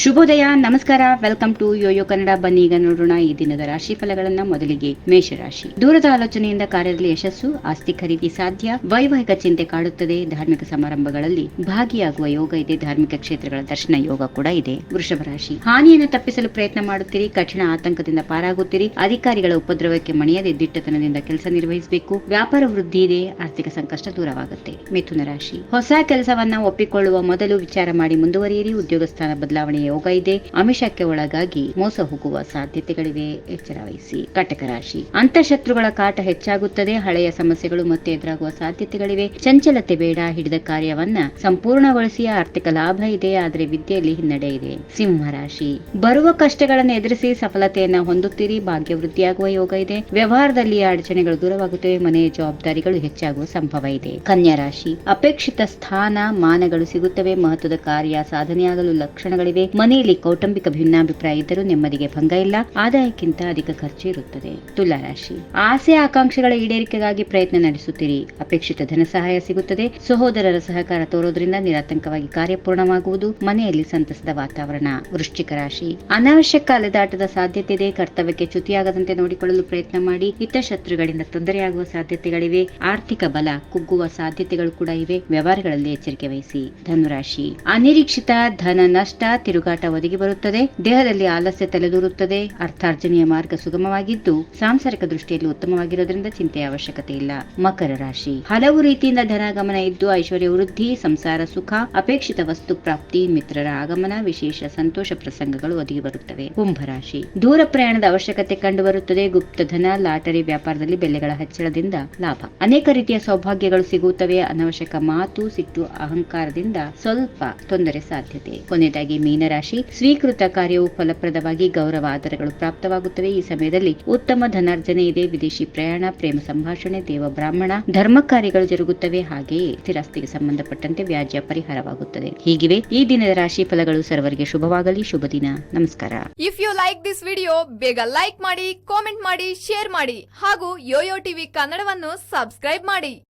ಶುಭೋದಯ, ನಮಸ್ಕಾರ, welcome to Yoyo Kannada. ಬನ್ನಿ ಈಗ ನೋಡೋಣ ಈ ದಿನದ ರಾಶಿ ಫಲಗಳನ್ನ ಮೊದಲಿಗೆ. ಮೇಷರಾಶಿ. ದೂರದ ಆಲೋಚನೆಯಿಂದ ಕಾರ್ಯದಲ್ಲಿ ಯಶಸ್ಸು, ಆಸ್ತಿ ಖರೀದಿ ಸಾಧ್ಯ, ವೈವಾಹಿಕ ಚಿಂತೆ ಕಾಡುತ್ತದೆ. ಧಾರ್ಮಿಕ ಸಮಾರಂಭಗಳಲ್ಲಿ ಭಾಗಿಯಾಗುವ ಯೋಗ ಇದೆ. ಧಾರ್ಮಿಕ ಕ್ಷೇತ್ರಗಳ ದರ್ಶನ ಯೋಗ ಕೂಡ ಇದೆ. ವೃಷಭ ರಾಶಿ. ಹಾನಿಯನ್ನು ತಪ್ಪಿಸಲು ಪ್ರಯತ್ನ ಮಾಡುತ್ತೀರಿ. ಕಠಿಣ ಆತಂಕದಿಂದ ಪಾರಾಗುತ್ತೀರಿ. ಅಧಿಕಾರಿಗಳ ಉಪದ್ರವಕ್ಕೆ ಮಣಿಯದೆ ದಿಟ್ಟತನದಿಂದ ಕೆಲಸ ನಿರ್ವಹಿಸಬೇಕು. ವ್ಯಾಪಾರ ವೃದ್ಧಿ ಇದೆ. ಆರ್ಥಿಕ ಸಂಕಷ್ಟ ದೂರವಾಗುತ್ತೆ. ಮಿಥುನ ರಾಶಿ. ಹೊಸ ಕೆಲಸವನ್ನ ಒಪ್ಪಿಕೊಳ್ಳುವ ಮೊದಲು ವಿಚಾರ ಮಾಡಿ ಮುಂದುವರಿಯಿರಿ. ಉದ್ಯೋಗ ಸ್ಥಾನ ಬದಲಾವಣೆಯ ಯೋಗ ಇದೆ. ಅಮಿಷಕ್ಕೆ ಒಳಗಾಗಿ ಮೋಸ ಹೋಗುವ ಸಾಧ್ಯತೆಗಳಿವೆ. ಎಚ್ಚರ ವಹಿಸಿ. ಕಟಕ ರಾಶಿ. ಅಂತಃಶತ್ರುಗಳ ಕಾಟ ಹೆಚ್ಚಾಗುತ್ತದೆ. ಹಳೆಯ ಸಮಸ್ಯೆಗಳು ಮತ್ತೆ ಎದುರಾಗುವ ಸಾಧ್ಯತೆಗಳಿವೆ. ಚಂಚಲತೆ ಬೇಡ. ಹಿಡಿದ ಕಾರ್ಯವನ್ನ ಸಂಪೂರ್ಣಗೊಳಿಸಿ ಆರ್ಥಿಕ ಲಾಭ ಇದೆ. ಆದರೆ ವಿದ್ಯೆಯಲ್ಲಿ ಹಿನ್ನಡೆ ಇದೆ. ಸಿಂಹ ರಾಶಿ. ಬರುವ ಕಷ್ಟಗಳನ್ನು ಎದುರಿಸಿ ಸಫಲತೆಯನ್ನ ಹೊಂದುತ್ತೀರಿ. ಭಾಗ್ಯ ವೃದ್ಧಿಯಾಗುವ ಯೋಗ ಇದೆ. ವ್ಯವಹಾರದಲ್ಲಿ ಅಡಚಣೆಗಳು ದೂರವಾಗುತ್ತವೆ. ಮನೆಯ ಜವಾಬ್ದಾರಿಗಳು ಹೆಚ್ಚಾಗುವ ಸಂಭವ ಇದೆ. ಕನ್ಯಾ ರಾಶಿ. ಅಪೇಕ್ಷಿತ ಸ್ಥಾನ, ಮಾನಗಳು ಸಿಗುತ್ತವೆ. ಮಹತ್ವದ ಕಾರ್ಯ, ಸಾಧನೆಯಾಗಲು ಲಕ್ಷಣಗಳಿವೆ. ಮನೆಯಲ್ಲಿ ಕೌಟುಂಬಿಕ ಭಿನ್ನಾಭಿಪ್ರಾಯ ಇದ್ದರೂ ನೆಮ್ಮದಿಗೆ ಭಂಗ ಇಲ್ಲ. ಆದಾಯಕ್ಕಿಂತ ಅಧಿಕ ಖರ್ಚು ಇರುತ್ತದೆ. ತುಲಾರಾಶಿ ಆಸೆ ಆಕಾಂಕ್ಷೆಗಳ ಈಡೇರಿಕೆಗಾಗಿ ಪ್ರಯತ್ನ ನಡೆಸುತ್ತೀರಿ. ಅಪೇಕ್ಷಿತ ಧನ ಸಹಾಯ ಸಿಗುತ್ತದೆ. ಸಹೋದರರ ಸಹಕಾರ ತೋರೋದ್ರಿಂದ ನಿರಾತಂಕವಾಗಿ ಕಾರ್ಯಪೂರ್ಣವಾಗುವುದು ಮನೆಯಲ್ಲಿ ಸಂತಸದ ವಾತಾವರಣ. ವೃಶ್ಚಿಕ ರಾಶಿ. ಅನಾವಶ್ಯಕ ಅಲೆದಾಟದ ಸಾಧ್ಯತೆ ಇದೆ. ಕರ್ತವ್ಯಕ್ಕೆ ಚ್ಯುತಿಯಾಗದಂತೆ ನೋಡಿಕೊಳ್ಳಲು ಪ್ರಯತ್ನ ಮಾಡಿ. ಹಿತಶತ್ರುಗಳಿಂದ ತೊಂದರೆಯಾಗುವ ಸಾಧ್ಯತೆಗಳಿವೆ. ಆರ್ಥಿಕ ಬಲ ಕುಗ್ಗುವ ಸಾಧ್ಯತೆಗಳು ಕೂಡ ಇವೆ. ವ್ಯವಹಾರಗಳಲ್ಲಿ ಎಚ್ಚರಿಕೆ ವಹಿಸಿ. ಧನುರಾಶಿ. ಅನಿರೀಕ್ಷಿತ ಧನ ನಷ್ಟ ತಿರುಗಾಟ ಒದಗಿ ಬರುತ್ತದೆ. ದೇಹದಲ್ಲಿ ಆಲಸ್ಯ ತಲೆದೂರುತ್ತದೆ. ಅರ್ಥಾರ್ಜನೆಯ ಮಾರ್ಗ ಸುಗಮವಾಗಿದ್ದು, ಸಾಂಸಾರಿಕ ದೃಷ್ಟಿಯಲ್ಲಿ ಉತ್ತಮವಾಗಿರೋದ್ರಿಂದ ಚಿಂತೆಯ ಅವಶ್ಯಕತೆ ಇಲ್ಲ. ಮಕರ ರಾಶಿ. ಹಲವು ರೀತಿಯಿಂದ ಧನಾಗಮನ ಇದ್ದು, ಐಶ್ವರ್ಯ ವೃದ್ಧಿ, ಸಂಸಾರ ಸುಖ, ಅಪೇಕ್ಷಿತ ವಸ್ತು ಪ್ರಾಪ್ತಿ, ಮಿತ್ರರ ಆಗಮನ, ವಿಶೇಷ ಸಂತೋಷ ಪ್ರಸಂಗಗಳು ಒದಗಿ ಬರುತ್ತವೆ. ಕುಂಭರಾಶಿ ದೂರ ಪ್ರಯಾಣದ ಅವಶ್ಯಕತೆ ಕಂಡುಬರುತ್ತದೆ ಗುಪ್ತಧನ ಲಾಟರಿ ವ್ಯಾಪಾರದಲ್ಲಿ ಬೆಲೆಗಳ ಹೆಚ್ಚಳದಿಂದ ಲಾಭ. ಅನೇಕ ರೀತಿಯ ಸೌಭಾಗ್ಯಗಳು ಸಿಗುತ್ತವೆ. ಅನವಶ್ಯಕ ಮಾತು, ಸಿಟ್ಟು, ಅಹಂಕಾರದಿಂದ ಸ್ವಲ್ಪ ತೊಂದರೆ ಸಾಧ್ಯತೆ. ಕೊನೆಯದಾಗಿ ಮೀನರಾಶಿ. ಸ್ವೀಕೃತ ಕಾರ್ಯವು ಫಲಪ್ರದವಾಗಿ ಗೌರವ ಆಧಾರಗಳು ಪ್ರಾಪ್ತವಾಗುತ್ತವೆ. ಈ ಸಮಯದಲ್ಲಿ ಉತ್ತಮ ಧನಾರ್ಜನೆ ಇದೆ. ವಿದೇಶಿ ಪ್ರಯಾಣ, ಪ್ರೇಮ ಸಂಭಾಷಣೆ, ದೇವ ಬ್ರಾಹ್ಮಣ, ಧರ್ಮ ಕಾರ್ಯಗಳು ಜರುಗುತ್ತವೆ. ಹಾಗೆಯೇ ಸ್ಥಿರಾಸ್ತಿಗೆ ಸಂಬಂಧಪಟ್ಟಂತೆ ವ್ಯಾಜ್ಯ ಪರಿಹಾರವಾಗುತ್ತದೆ. ಹೀಗಿವೆ ಈ ದಿನದ ರಾಶಿ ಫಲಗಳು. ಸರ್ವರಿಗೆ ಶುಭವಾಗಲಿ. ಶುಭ ದಿನ. ನಮಸ್ಕಾರ. If you like this video ಬೇಗ ಲೈಕ್ ಮಾಡಿ ಕಾಮೆಂಟ್ ಮಾಡಿ ಶೇರ್ ಮಾಡಿ ಹಾಗೂ ಯೋಯೋ ಟಿವಿ ಕನ್ನಡವನ್ನು ಸಬ್ಸ್ಕ್ರೈಬ್ ಮಾಡಿ.